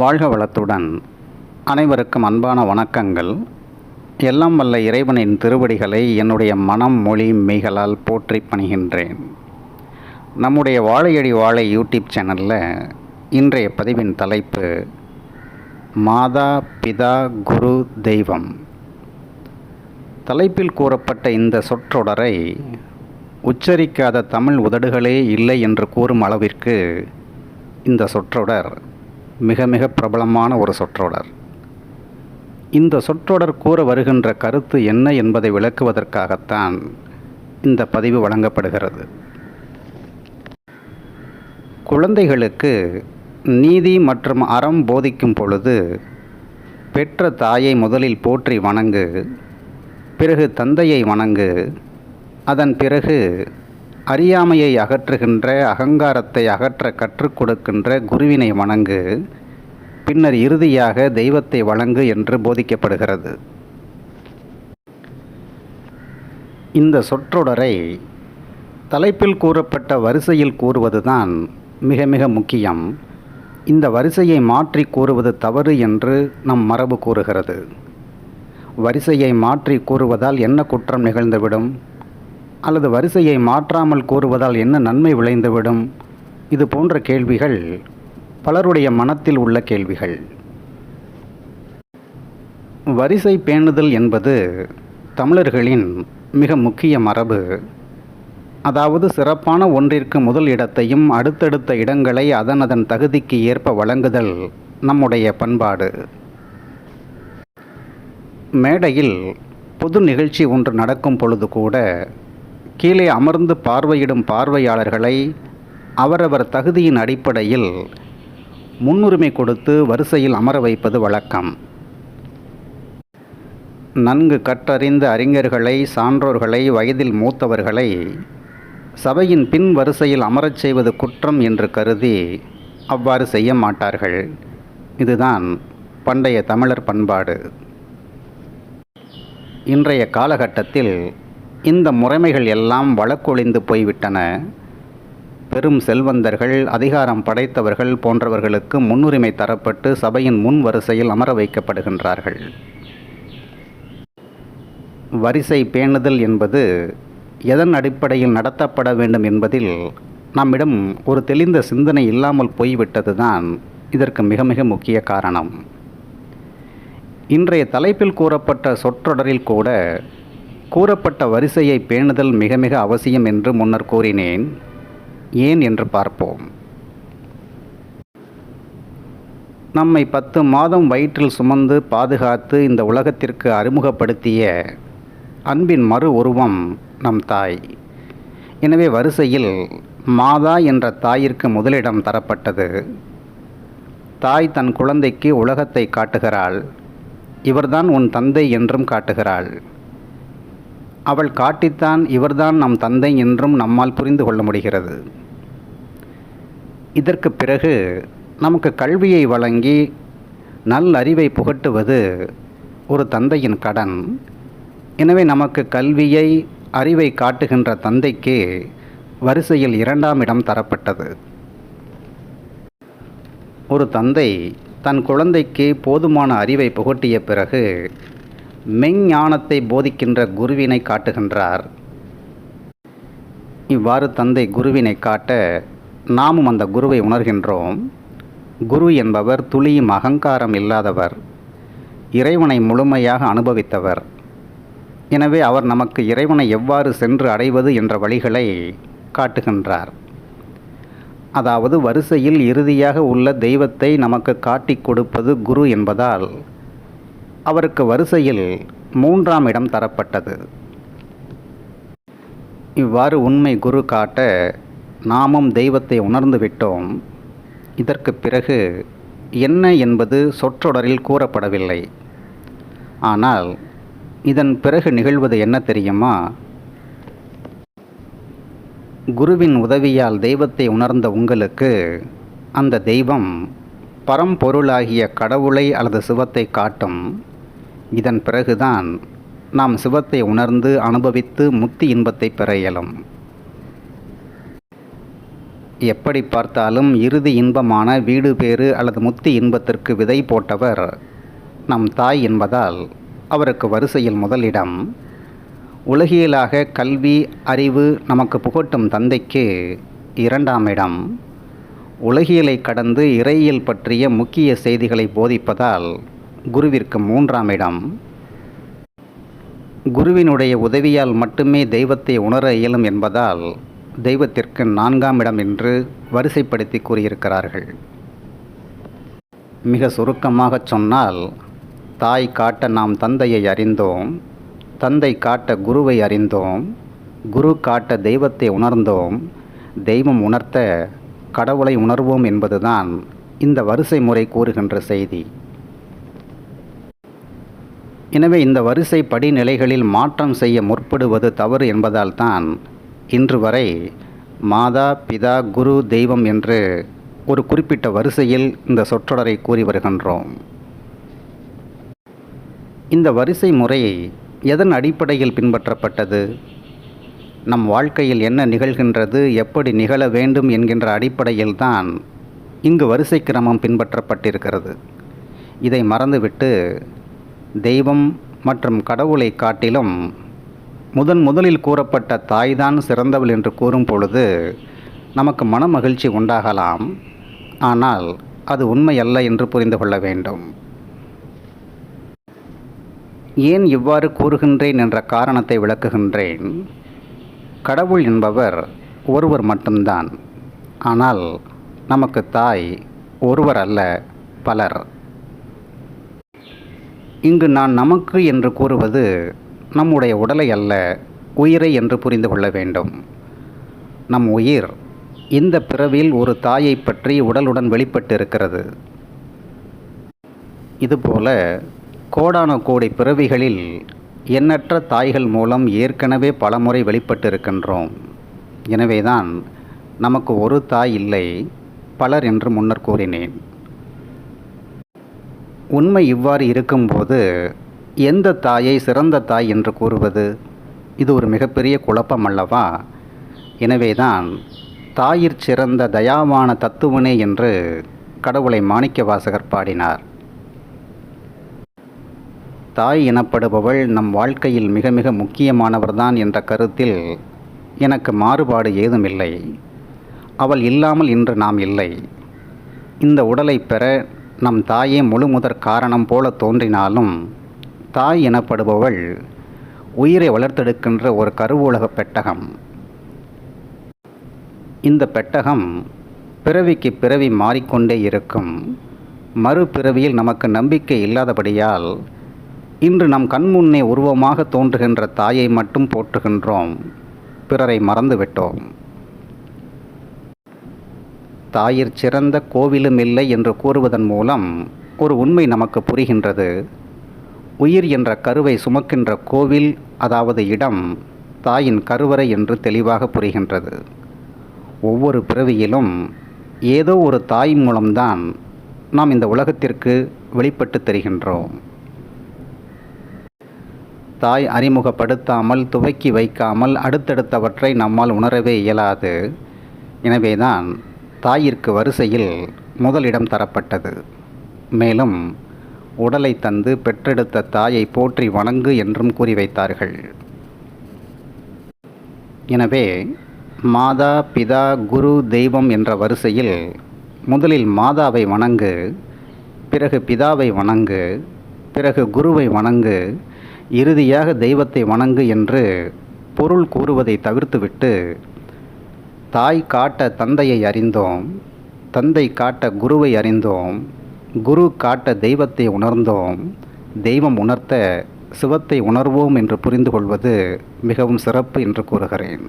வாழ்க வளத்துடன். அனைவருக்கும் அன்பான வணக்கங்கள். எல்லாம் வல்ல இறைவனின் திருவடிகளை என்னுடைய மனம் மொழி மெய்களால் போற்றி பணிகின்றேன். நம்முடைய வாழையடி வாழை யூடியூப் சேனலில் இன்றைய பதிவின் தலைப்பு மாதா பிதா குரு தெய்வம் தலைப்பில் கூறப்பட்ட இந்த சொற்றொடரை உச்சரிக்காத தமிழ் உதடுகளே இல்லை என்று கூறும் அளவிற்கு இந்த சொற்றொடர் மிக மிக பிரபலமான ஒரு சொற்றொடர். இந்த சொற்றொடர் கூற வருகின்ற கருத்து என்ன என்பதை விளக்குவதற்காகத்தான் இந்த பதிவு வழங்கப்படுகிறது. குழந்தைகளுக்கு நீதி மற்றும் அறம் போதிக்கும் பொழுது பெற்ற தாயை முதலில் போற்றி வணங்கு பிறகு தந்தையை வணங்கு அதன் பிறகு அறியாமையை அகற்றுகின்ற அகங்காரத்தை அகற்ற கற்றுக் கொடுக்கின்ற குருவினை வணங்கு. பின்னர் இறுதியாக தெய்வத்தை வழங்கு என்று போதிக்கப்படுகிறது. இந்த சொற்றொடரை தலைப்பில் கூறப்பட்ட வரிசையில் கூறுவதுதான் மிக மிக முக்கியம். இந்த வரிசையை மாற்றி கூறுவது தவறு என்று நம் மரபு கூறுகிறது. வரிசையை மாற்றி கூறுவதால் என்ன குற்றம் நிகழ்ந்துவிடும்? அல்லது வரிசையை மாற்றாமல் கூறுவதால் என்ன நன்மை விளைந்துவிடும்? இது போன்ற கேள்விகள் பலருடைய மனத்தில் உள்ள கேள்விகள். வரிசை பேணுதல் என்பது தமிழர்களின் மிக முக்கிய மரபு. அதாவது சிறப்பான ஒன்றிற்கு முதல் இடத்தையும் அடுத்தடுத்த இடங்களை அதன் அதன் தகுதிக்கு ஏற்ப வழங்குதல் நம்முடைய பண்பாடு. மேடையில் பொது நிகழ்ச்சி ஒன்று நடக்கும் பொழுது கூட கீழே அமர்ந்து பார்வையிடும் பார்வையாளர்களை அவரவர் தகுதியின் அடிப்படையில் முன்னுரிமை கொடுத்து வரிசையில் அமர வைப்பது வழக்கம். நன்கு கற்றறிந்த அறிஞர்களை சான்றோர்களை வயதில் மூத்தவர்களை சபையின் பின் வரிசையில் அமரச் செய்வது குற்றம் என்று கருதி அவ்வாறு செய்ய மாட்டார்கள். இதுதான் பண்டைய தமிழர் பண்பாடு. இன்றைய காலகட்டத்தில் இந்த முறைமைகள் எல்லாம் வழக்கொழிந்து போய்விட்டன. பெரும் செல்வந்தர்கள் அதிகாரம் படைத்தவர்கள் போன்றவர்களுக்கு முன்னுரிமை தரப்பட்டு சபையின் முன் வரிசையில் அமர வைக்கப்படுகின்றார்கள். வரிசை பேணுதல் என்பது எதன் அடிப்படையில் நடத்தப்பட வேண்டும் என்பதில் நம்மிடம் ஒரு தெளிந்த சிந்தனை இல்லாமல் போய்விட்டதுதான் இதற்கு மிக மிக முக்கிய காரணம். இன்றைய தலைப்பில் கூறப்பட்ட சொற்றொடரில் கூட கூறப்பட்ட வரிசையை பேணுதல் மிக மிக அவசியம் என்று முன்னர் கூறினேன். ஏன் என்று பார்ப்போம். நம்மை பத்து மாதம் வயிற்றில் சுமந்து பாதுகாத்து இந்த உலகத்திற்கு அறிமுகப்படுத்திய அன்பின் மறு உருவம் நம் தாய். எனவே வரிசையில் மாதா என்ற தாயிற்கு முதலிடம் தரப்பட்டது. தாய் தன் குழந்தைக்கு உலகத்தை காட்டுகிறாள். இவர்தான் உன் தந்தை என்றும் காட்டுகிறாள். அவள் காட்டித்தான் இவர்தான் நம் தந்தை என்றும் நம்மால் புரிந்து கொள்ள முடிகிறது. இதற்கு பிறகு நமக்கு கல்வியை வழங்கி நல் அறிவை புகட்டுவது ஒரு தந்தையின் கடன். எனவே நமக்கு கல்வியை அறிவை காட்டுகின்ற தந்தைக்கு வரிசையில் இரண்டாம் இடம் தரப்பட்டது. ஒரு தந்தை தன் குழந்தைக்கு போதுமான அறிவை புகட்டிய பிறகு மெஞ்ஞானத்தை போதிக்கின்ற குருவினை காட்டுகின்றார். இவ்வாறு தந்தை குருவினை காட்ட நாமும் அந்த குருவை உணர்கின்றோம். குரு என்பவர் துளியும் அகங்காரம் இல்லாதவர். இறைவனை முழுமையாக அனுபவித்தவர். எனவே அவர் நமக்கு இறைவனை எவ்வாறு சென்று அடைவது என்ற வழிகளை காட்டுகின்றார். அதாவது வரிசையில் இறுதியாக உள்ள தெய்வத்தை நமக்கு காட்டிக் கொடுப்பது குரு என்பதால் அவருக்கு வரிசையில் மூன்றாம் இடம் தரப்பட்டது. இவ்வாறு உண்மை குரு காட்ட நாமும் தெய்வத்தை உணர்ந்து விட்டோம். இதற்கு பிறகு என்ன என்பது சொற்றொடரில் கூறப்படவில்லை. ஆனால் இதன் பிறகு நிகழ்வது என்ன தெரியுமா? குருவின் உதவியால் தெய்வத்தை உணர்ந்த உங்களுக்கு அந்த தெய்வம் பரம்பொருளாகிய கடவுளை அல்லது சிவத்தை காட்டும் இதன் பிறகுதான் நாம் சிவத்தை உணர்ந்து அனுபவித்து முத்தி இன்பத்தை பெற இயலும். எப்படி பார்த்தாலும் இறுதி இன்பமான வீடு பேறு அல்லது முத்தி இன்பத்திற்கு விதை போட்டவர் நம் தாய் என்பதால் அவருக்கு வரிசையில் முதலிடம் உலகியலாக கல்வி அறிவு நமக்கு புகட்டும் தந்தைக்கு இரண்டாம் இடம் உலகியலை கடந்து இறையியல் பற்றிய முக்கிய செய்திகளை போதிப்பதால் குருவிற்கு மூன்றாம் இடம். குருவினுடைய உதவியால் மட்டுமே தெய்வத்தை உணர இயலும் என்பதால் தெய்வத்திற்கு நான்காம் இடம் என்று வரிசைப்படுத்தி கூறியிருக்கிறார்கள். மிக சுருக்கமாகச் சொன்னால் தாய் காட்ட நாம் தந்தையை அறிந்தோம் தந்தை காட்ட குருவை அறிந்தோம் குரு காட்ட தெய்வத்தை உணர்ந்தோம் தெய்வம் உணர்த்த கடவுளை உணர்வோம் என்பதுதான் இந்த வரிசை முறை கூறுகின்ற செய்தி. எனவே இந்த வரிசை படிநிலைகளில் மாற்றம் செய்ய முற்படுவது தவறு என்பதால் தான் இன்று வரை மாதா பிதா குரு தெய்வம் என்று ஒரு குறிப்பிட்ட வரிசையில் இந்த சொற்றொடரை கூறி வருகின்றோம். இந்த வரிசை முறை எதன் அடிப்படையில் பின்பற்றப்பட்டது? நம் வாழ்க்கையில் என்ன நிகழ்கின்றது? எப்படி நிகழ வேண்டும் என்கின்ற அடிப்படையில்தான் இங்கு வரிசை கிரமம் பின்பற்றப்பட்டிருக்கிறது. இதை மறந்துவிட்டு தெய்வம் மற்றும் கடவுளை காட்டிலும் முதன் முதலில் கூறப்பட்ட தாய்தான் சிறந்தவள் என்று கூறும் பொழுது நமக்கு மன மகிழ்ச்சி உண்டாகலாம். ஆனால் அது உண்மையல்ல என்று புரிந்து கொள்ள வேண்டும். ஏன் இவ்வாறு கூறுகின்றேன் என்ற காரணத்தை விளக்குகின்றேன். கடவுள் என்பவர் ஒருவர் மட்டும்தான். ஆனால் நமக்கு தாய் ஒருவர் அல்ல பலர். இங்கு நான் நமக்கு என்று கூறுவது நம்முடைய உடலை அல்ல உயிரை என்று புரிந்து கொள்ள வேண்டும். நம் உயிர் இந்த பிறவியில் ஒரு தாயை பற்றி உடலுடன் வெளிப்பட்டு இருக்கிறது இதுபோல கோடான கோடி பிறவிகளில் எண்ணற்ற தாய்கள் மூலம் ஏற்கனவே பலமுறை வெளிப்பட்டிருக்கின்றோம். எனவேதான் நமக்கு ஒரு தாய் இல்லை பலர் என்று முன்னர் கூறினேன். உண்மை இவ்வாறு இருக்கும்போது எந்த தாயை சிறந்த தாய் என்று கூறுவது? இது ஒரு மிகப்பெரிய குழப்பம் அல்லவா? எனவேதான் தாயிற் சிறந்த தயாவான தத்துவனே என்று கடவுளை மாணிக்க வாசகர் பாடினார். தாய் எனப்படுபவள் நம் வாழ்க்கையில் மிக மிக முக்கியமானவர்தான் என்ற கருத்தில் எனக்கு மாறுபாடு ஏதுமில்லை. அவள் இல்லாமல் இன்று நாம் இல்லை. இந்த உடலை பெற நம் தாயே முழுமுதற் காரணம் போல தோன்றினாலும் தாய் எனப்படுபவள் உயிரை வளர்த்தெடுக்கின்ற ஒரு கருவூலக பெட்டகம். இந்த பெட்டகம் பிறவிக்கு பிறவி மாறிக்கொண்டே இருக்கும். மறுபிறவியில் நமக்கு நம்பிக்கை இல்லாதபடியால் இன்று நம் கண்முன்னே உருவமாக தோன்றுகின்ற தாயை மட்டும் போற்றுகின்றோம். பிறரை மறந்துவிட்டோம். தாயிற் சிறந்த கோவிலும் இல்லை என்று கூறுவதன் மூலம் ஒரு உண்மை நமக்கு புரிகின்றது. உயிர் என்ற கருவை சுமக்கின்ற கோவில் அதாவது இடம் தாயின் கருவறை என்று தெளிவாக புரிகின்றது. ஒவ்வொரு பிறவியிலும் ஏதோ ஒரு தாய் மூலம்தான் நாம் இந்த உலகத்திற்கு வெளிப்பட்டு தெரிகின்றோம். தாய் அறிமுகப்படுத்தாமல் துவக்கி வைக்காமல் அடுத்தடுத்தவற்றை நம்மால் உணரவே இயலாது. எனவேதான் தாயிற்கு வரிசையில் முதலிடம் தரப்பட்டது. மேலும் உடலை தந்து பெற்றெடுத்த தாயை போற்றி வணங்கு என்றும் கூறி வைத்தார்கள். எனவே மாதா பிதா குரு தெய்வம் என்ற வரிசையில் முதலில் மாதாவை வணங்கு பிறகு பிதாவை வணங்கு பிறகு குருவை வணங்கு இறுதியாக தெய்வத்தை வணங்கு என்று பொருள் கூறுவதை தவிர்த்துவிட்டு தாய் காட்ட தந்தையை அறிந்தோம் தந்தை காட்ட குருவை அறிந்தோம் குரு காட்ட தெய்வத்தை உணர்ந்தோம் தெய்வம் உணர்த்த சிவத்தை உணர்வோம் என்று புரிந்து கொள்வது மிகவும் சிறப்பு என்று கூறுகிறேன்.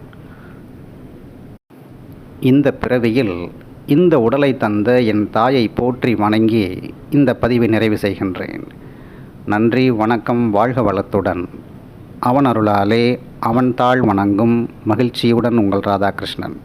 இந்த பிறவியில் இந்த உடலை தந்த என் தாயை போற்றி வணங்கி இந்த பதிவை நிறைவு செய்கின்றேன். நன்றி வணக்கம் வாழ்க வளத்துடன். அவன் அருளாலே அவன் தாழ் வணங்கும் மகிழ்ச்சியுடன் உங்கள் ராதாகிருஷ்ணன்.